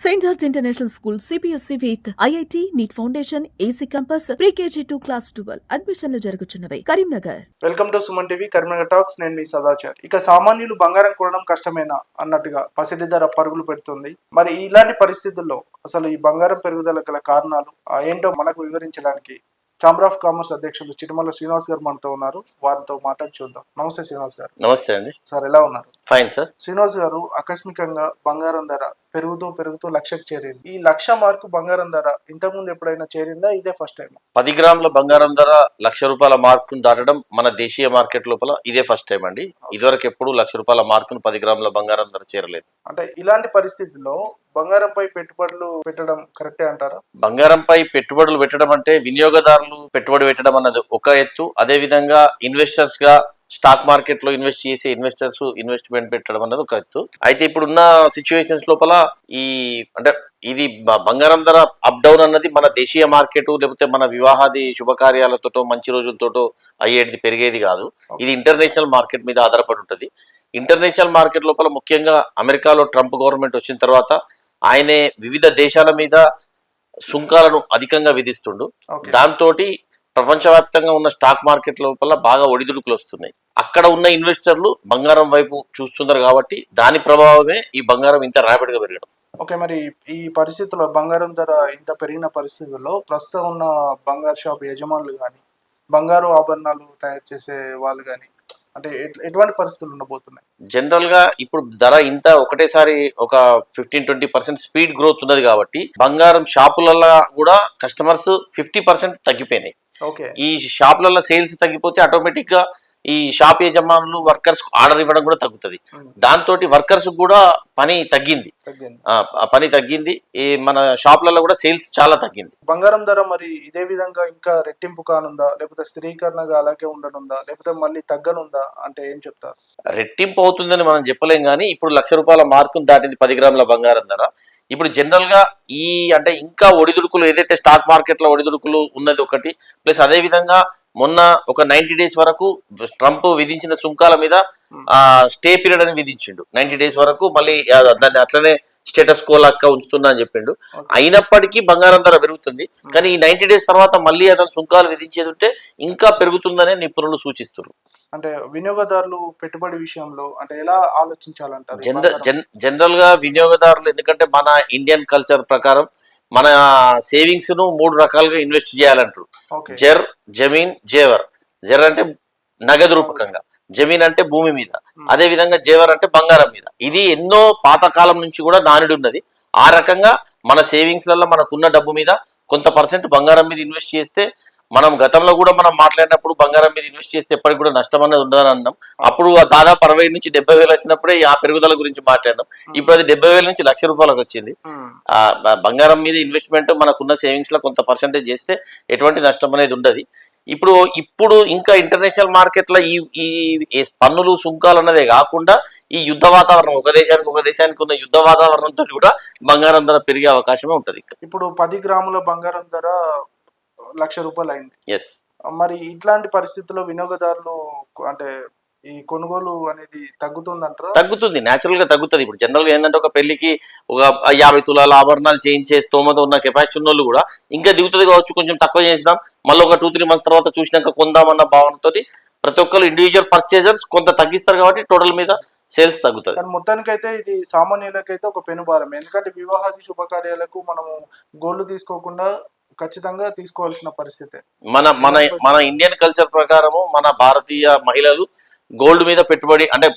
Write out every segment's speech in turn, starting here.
St. George International School CPSC with IIT, NEET Foundation, AC Campus, Pre-KG to Class 12. అడ్మిషన్లు జరుగుతున్నవి Karimnagar. Welcome to Suman TV Karimnagar talks నేను మీ సదాచార్. ఇక సామాన్యులు బంగారం కొనడం కష్టమేనా అన్నట్టుగా పసిడి ధర పరుగులు పెడుతుంది. మరి ఇలాంటి పరిస్థితుల్లో అసలు ఈ బంగారం పెరుగుదల గల కారణాలు ఏంటో మనకు వివరించడానికి ఛాంబర్ ఆఫ్ కామర్స్ అధ్యక్షులు చిటిమల శ్రీనివాస్ గారు మనతో ఉన్నారు. వారితో మాట్లాడి చూద్దాం. నమస్తే శ్రీనివాస్ గారు. నమస్తే అండి. సార్ ఎలా ఉన్నారు? ఫైన్ సార్ శ్రీనివాస్ గారు ఆకస్మికంగా బంగారం ధర పెరుగుతూ పెరుగుతూ లక్షకు చేరింది. ఈ లక్ష మార్కు బంగారం ధర ఇంతకుముందు ఎప్పుడైనా చేరిందా? ఇదే ఫస్ట్ టైం పది గ్రాముల బంగారం ధర లక్ష రూపాయల మార్కును దాటడం మన దేశీయ మార్కెట్ లోపల ఇదే ఫస్ట్ టైం అండి. ఇదివరకు ఎప్పుడు లక్ష రూపాయల మార్కును పది గ్రాముల బంగారం ధర చేరలేదు. అంటే ఇలాంటి పరిస్థితుల్లో బంగారంపై పెట్టుబడులు పెట్టడం కరెక్టే అంటారా? బంగారంపై పెట్టుబడులు పెట్టడం అంటే వినియోగదారులు పెట్టుబడి పెట్టడం అన్నది ఒక ఎత్తు. అదే విధంగా ఇన్వెస్టర్స్గా స్టాక్ మార్కెట్లో ఇన్వెస్ట్ చేసే ఇన్వెస్టర్స్ ఇన్వెస్ట్మెంట్ పెట్టడం అన్నది ఒక ఎత్తు అయితే ఇప్పుడున్న సిచ్యువేషన్స్ లోపల ఈ అంటే ఇది బంగారం ధర అప్ డౌన్ అన్నది మన దేశీయ మార్కెట్ లేకపోతే మన వివాహాది శుభకార్యాలతోటో మంచి రోజులతోటో అయ్యేది పెరిగేది కాదు. ఇది ఇంటర్నేషనల్ మార్కెట్ మీద ఆధారపడి ఉంటుంది. ఇంటర్నేషనల్ మార్కెట్ లోపల ముఖ్యంగా అమెరికాలో ట్రంప్ గవర్నమెంట్ వచ్చిన తర్వాత ఆయనే వివిధ దేశాల మీద సుంకాలను అధికంగా విధిస్తుండు. దాంతో ప్రపంచవ్యాప్తంగా ఉన్న స్టాక్ మార్కెట్ లోపల బాగా ఒడిదుడుకులు వస్తున్నాయి. అక్కడ ఉన్న ఇన్వెస్టర్లు బంగారం వైపు చూస్తున్నారు కాబట్టి దాని ప్రభావమే ఈ బంగారం ఇంత ర్యాపిడ్గా పెరగడం. ఓకే మరి ఈ పరిస్థితుల్లో బంగారం ధర ఇంత పెరిగిన పరిస్థితుల్లో ప్రస్తుతం ఉన్న బంగారు షాప్ యజమానులు కానీ బంగారు ఆభరణాలు తయారు చేసే వాళ్ళు కానీ అంటే ఎట్- ఎటువంటి పరిస్థితులు ఉండబోతున్నాయి? జనరల్గా ఇప్పుడు ధర ఇంత ఒకటేసారి ఒక fifteen twenty percent speed growth ఉన్నది కాబట్టి బంగారం షాపులలో కూడా కస్టమర్స్ ఫిఫ్టీ పర్సెంట్ తగ్గిపోయినాయి. ఓకే. ఈ షాపులలో సేల్స్ తగ్గిపోతే ఆటోమేటిక్గా ఈ షాప్ యజమానులు వర్కర్స్ ఆర్డర్ ఇవ్వడం కూడా తగ్గుతుంది. దాంతో వర్కర్స్ కూడా పని తగ్గింది. పని తగ్గింది. ఈ మన షాపులలో కూడా సేల్స్ చాలా తగ్గింది. బంగారం ధర మరి ఇదే విధంగా ఇంకా రెట్టింపు కానుందా? లేకపోతే స్థిరీకరణగా అలాగే ఉండనుందా? లేకపోతే మళ్ళీ తగ్గనుందా? అంటే ఏం చెప్తారు? రెట్టింపు అవుతుందని మనం చెప్పలేం కానీ ఇప్పుడు లక్ష రూపాయల మార్కును దాటింది పది గ్రాముల బంగారం ధర. ఇప్పుడు జనరల్గా ఈ అంటే ఇంకా ఒడిదుడుకులు ఏదైతే స్టాక్ మార్కెట్లో ఒడిదుడుకులు ఉన్నది ఒకటి ప్లస్ అదే విధంగా మొన్న ఒక నైన్టీ డేస్ వరకు ట్రంప్ విధించిన సుంకాల మీద ఆ స్టే పీరియడ్ అని విధించిండు. నైన్టీ డేస్ వరకు మళ్ళీ దాన్ని అట్లనే స్టేటస్ కో లక్క ఉంచుతున్నా అని చెప్పిండు. అయినప్పటికీ బంగారం ధర పెరుగుతుంది. కానీ ఈ నైన్టీ డేస్ తర్వాత మళ్ళీ అతను సుంకాలు విధించేది ఉంటే ఇంకా పెరుగుతుందనే నిపుణులు సూచిస్తున్నారు అంటే వినియోగదారులు పెట్టుబడి విషయంలో అంటే ఎలా ఆలోచించాలంటారు జనరల్గా వినియోగదారులు ఎందుకంటే మన ఇండియన్ కల్చర్ ప్రకారం మన సేవింగ్స్ను మూడు రకాలుగా ఇన్వెస్ట్ చేయాలంటారు. జర్ జమీన్ జేవర్. జర్ అంటే నగదు రూపకంగా. జమీన్ అంటే భూమి మీద. అదే విధంగా జేవర్ అంటే బంగారం మీద. ఇది ఎన్నో పాతకాలం నుంచి కూడా నానుడి ఉన్నది. ఆ రకంగా మన సేవింగ్స్లలో మనకున్న డబ్బు మీద కొంత పర్సెంట్ బంగారం మీద ఇన్వెస్ట్ చేస్తే మనం గతంలో కూడా మనం మాట్లాడినప్పుడు బంగారం మీద ఇన్వెస్ట్ చేస్తే ఎప్పటికి కూడా నష్టం అనేది ఉండదని అన్నాం. అప్పుడు దాదాపు అరవై నుంచి డెబ్బై వేలు వచ్చినప్పుడే ఆ పెరుగుదల గురించి మాట్లాడినాం. ఇప్పుడు అది డెబ్బై వేల నుంచి లక్ష రూపాయలకు వచ్చింది. ఆ బంగారం మీద ఇన్వెస్ట్మెంట్ మనకున్న సేవింగ్స్లో కొంత పర్సెంటేజ్ చేస్తే ఎటువంటి నష్టం అనేది ఉండదు. ఇప్పుడు ఇప్పుడు ఇంకా ఇంటర్నేషనల్ మార్కెట్లో ఈ ఈ పన్నులు సుంకాలు అన్నదే కాకుండా ఈ యుద్ధ వాతావరణం ఒక దేశానికి ఒక దేశానికి ఉన్న యుద్ధ వాతావరణంతో కూడా బంగారం ధర పెరిగే అవకాశమే ఉంటది. ఇప్పుడు పది గ్రాముల బంగారం ధర లక్ష రూపాయలు అయింది. మరి ఇట్లాంటి పరిస్థితుల్లో వినియోగదారులు అంటే ఈ కొనుగోలు అనేది తగ్గుతుందంటారా? తగ్గుతుంది. నేచురల్గా తగ్గుతుంది. ఇప్పుడు జనరల్గా ఏంటంటే ఒక పెళ్ళికి ఒక యాభై తులాల ఆభరణాలు చేయించే స్తోమత ఉన్న కెపాసిటీ ఉన్న కూడా ఇంకా దిగుతుంది కావచ్చు. కొంచెం తక్కువ చేద్దాం మళ్ళీ ఒక టూ త్రీ మంత్స్ తర్వాత చూసినాక కొందామన్న భావనతోటి ప్రతి ఒక్కరు ఇండివిజువల్ పర్చేజర్స్ కొంత తగ్గిస్తారు కాబట్టి టోటల్ మీద సేల్స్ తగ్గుతుంది. కానీ మొత్తానికైతే ఇది సామాన్యులకైతే ఒక పెనుభారం ఎందుకంటే వివాహాది శుభకార్యాలకు మనము గోల్డ్ తీసుకోకుండా ఖచ్చితంగా తీసుకోవాల్సిన పరిస్థితి. మన మన మన ఇండియన్ కల్చర్ ప్రకారము మన భారతీయ మహిళలు గోల్డ్ మీద పెట్టుబడి అంటే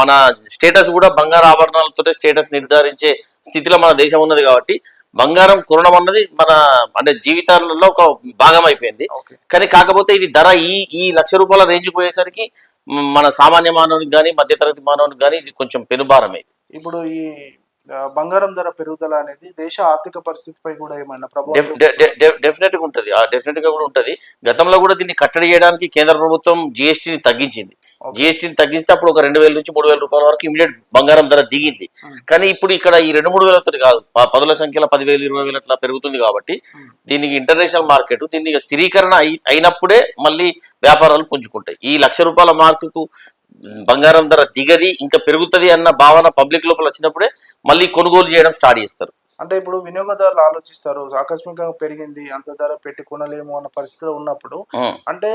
మన స్టేటస్ కూడా బంగారు ఆభరణాలతో స్టేటస్ నిర్ధారించే స్థితిలో మన దేశం ఉన్నది కాబట్టి బంగారం కొనడం అన్నది మన అంటే జీవితాలలో ఒక భాగం అయిపోయింది. కానీ కాకపోతే ఇది ధర ఈ ఈ లక్ష రూపాయల రేంజ్ పోయేసరికి మన సామాన్య మానవునికి కానీ మధ్యతరగతి మానవునికి కానీ ఇది కొంచెం పెనుభారమే ఇప్పుడు ఈ బంగారం ధర పెరుగుదల అనేది దేశ ఆర్థిక పరిస్థితిపై కూడా ఏమైనా ప్రభావం డెఫినెట్గా ఉంటుంది డెఫినెట్గా కూడా ఉంటది గతంలో కూడా దీన్ని కట్టడి చేయడానికి కేంద్ర ప్రభుత్వం జిఎస్టీని తగ్గించింది. జిఎస్టీని తగ్గిస్తే అప్పుడు ఒక రెండు వేల నుంచి మూడు వేల రూపాయల వరకు ఇమీడియట్ బంగారం ధర దిగింది Hmm. కానీ ఇప్పుడు ఇక్కడ ఈ రెండు మూడు వేలతో కాదు పదుల సంఖ్యలో పదివేలు ఇరవై వేలు అట్లా పెరుగుతుంది కాబట్టి Hmm. దీనికి ఇంటర్నేషనల్ మార్కెట్ దీనికి స్థిరీకరణ అయి- అయినప్పుడే మళ్ళీ వ్యాపారాలు పుంజుకుంటాయి ఈ లక్ష రూపాయల మార్కుకు బంగారం ధర దిగది ఇంకా పెరుగుతది అన్న భావన పబ్లిక్ లోపల వచ్చినప్పుడే మళ్ళీ కొనుగోలు చేయడం స్టార్ట్ చేస్తారు అంటే ఇప్పుడు వినియోగదారులు ఆలోచిస్తారు ఆకస్మికంగా పెరిగింది అంత ధర పెట్టి కొనలేము అన్న పరిస్థితిలో ఉన్నప్పుడు. అంటే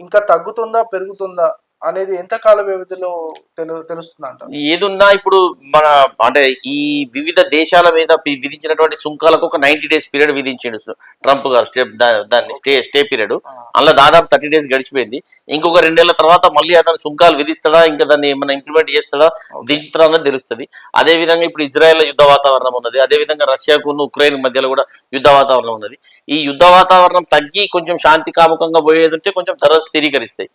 ఇంకా తగ్గుతుందా పెరుగుతుందా అనేది ఎంత కాల వ్యవధిలో తెలు తెలుస్తుందంట. ఏదున్నా ఇప్పుడు మన అంటే ఈ వివిధ దేశాల మీద విధించినటువంటి సుంకాలకు ఒక నైన్టీ డేస్ పీరియడ్ విధించాడు ట్రంప్ గారు స్టే దాన్ని స్టే స్టే పీరియడ్. అందులో దాదాపు థర్టీ డేస్ గడిచిపోయింది. ఇంకొక రెండేళ్ళ తర్వాత మళ్ళీ అతను సుంకాలు విధిస్తాడా ఇంకా దాన్ని ఏమైనా ఇంప్లిమెంట్ చేస్తాడా దించుతాడా అన్నది తెలుస్తుంది. అదే విధంగా ఇప్పుడు ఇజ్రాయెల్ యుద్ధ వాతావరణం ఉన్నది. అదే విధంగా రష్యాకు ఉక్రెయిన్ మధ్యలో కూడా యుద్ధ వాతావరణం ఉన్నది. ఈ యుద్ధ వాతావరణం తగ్గి కొంచెం శాంతి కాముకంగా పోయేది ఉంటే కొంచెం ధరలు స్థిరీకరిస్తాయి.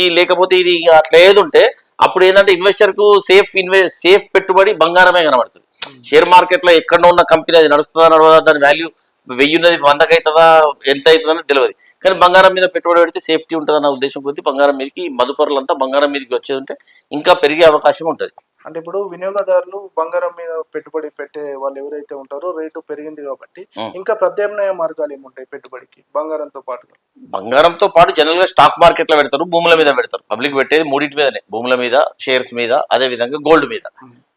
ఈ లేకపోతే ఇది అట్లా ఏది ఉంటే అప్పుడు ఏంటంటే ఇన్వెస్టర్కు సేఫ్ ఇన్వె సేఫ్ పెట్టుబడి బంగారమే కనబడుతుంది. షేర్ మార్కెట్లో ఎక్కడ ఉన్న కంపెనీ అది నడుస్తుందా నడవదా దాని వాల్యూ వెయ్యి ఉన్నది వందకి అవుతుందా ఎంత అవుతుందని తెలియదు కానీ బంగారం మీద పెట్టుబడి పెడితే సేఫ్టీ ఉంటుంది అన్న ఉద్దేశం కొద్దీ బంగారం మీదకి మదుపరులంతా బంగారం మీదకి వచ్చేది ఉంటే ఇంకా పెరిగే అవకాశం ఉంటుంది. అంటే ఇప్పుడు వినియోగదారులు బంగారం మీద పెట్టుబడి పెట్టే వాళ్ళు ఎవరైతే ఉంటారో రేటు పెరిగింది కాబట్టి. ఇంకా ప్రత్యామ్నాయ మార్గాలు ఏముంటాయి పెట్టుబడికి? బంగారంతో పాటుగా. బంగారంతో పాటు జనరల్గా స్టాక్ మార్కెట్లో పెడతారు భూముల మీద పెడతారు. పబ్లిక్ పెట్టేది మూడింటి మీదనే. భూముల మీద షేర్స్ మీద అదే విధంగా గోల్డ్ మీద.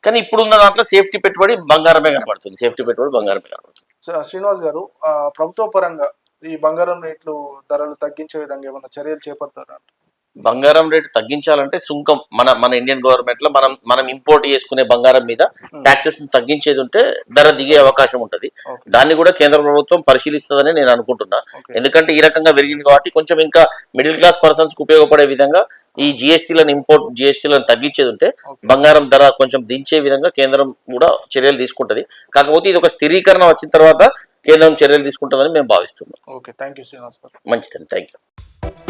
కానీ ఇప్పుడున్న దాంట్లో సేఫ్టీ పెట్టుబడి బంగారమే కనబడుతుంది. సేఫ్టీ పెట్టుబడి బంగారమే కనబడుతుంది. శ్రీనివాస్ గారు ప్రభుత్వ పరంగా ఈ బంగారం రేట్లు ధరలు తగ్గించే విధంగా ఏమైనా చర్యలు చేపడతారా? బంగారం రేటు తగ్గించాలంటే సుంకం. మన మన ఇండియన్ గవర్నమెంట్లో మనం మనం ఇంపోర్ట్ చేసుకునే బంగారం మీద ట్యాక్సెస్ తగ్గించేది ఉంటే ధర దిగే అవకాశం ఉంటది. దాన్ని కూడా కేంద్ర ప్రభుత్వం పరిశీలిస్తుందని నేను అనుకుంటున్నా. ఎందుకంటే ఈ రకంగా పెరిగింది కాబట్టి కొంచెం ఇంకా మిడిల్ క్లాస్ పర్సన్స్కు ఉపయోగపడే విధంగా ఈ జిఎస్టీలను ఇంపోర్ట్ జిఎస్టీలను తగ్గించేది ఉంటే. బంగారం ధర కొంచెం దించే విధంగా కేంద్రం కూడా చర్యలు తీసుకుంటది. కాకపోతే ఇది ఒక స్థిరీకరణ వచ్చిన తర్వాత కేంద్రం చర్యలు తీసుకుంటుందని మేము భావిస్తున్నాం. ఓకే థ్యాంక్ యూ శ్రీనివాస్ మంచిదండి. Thank you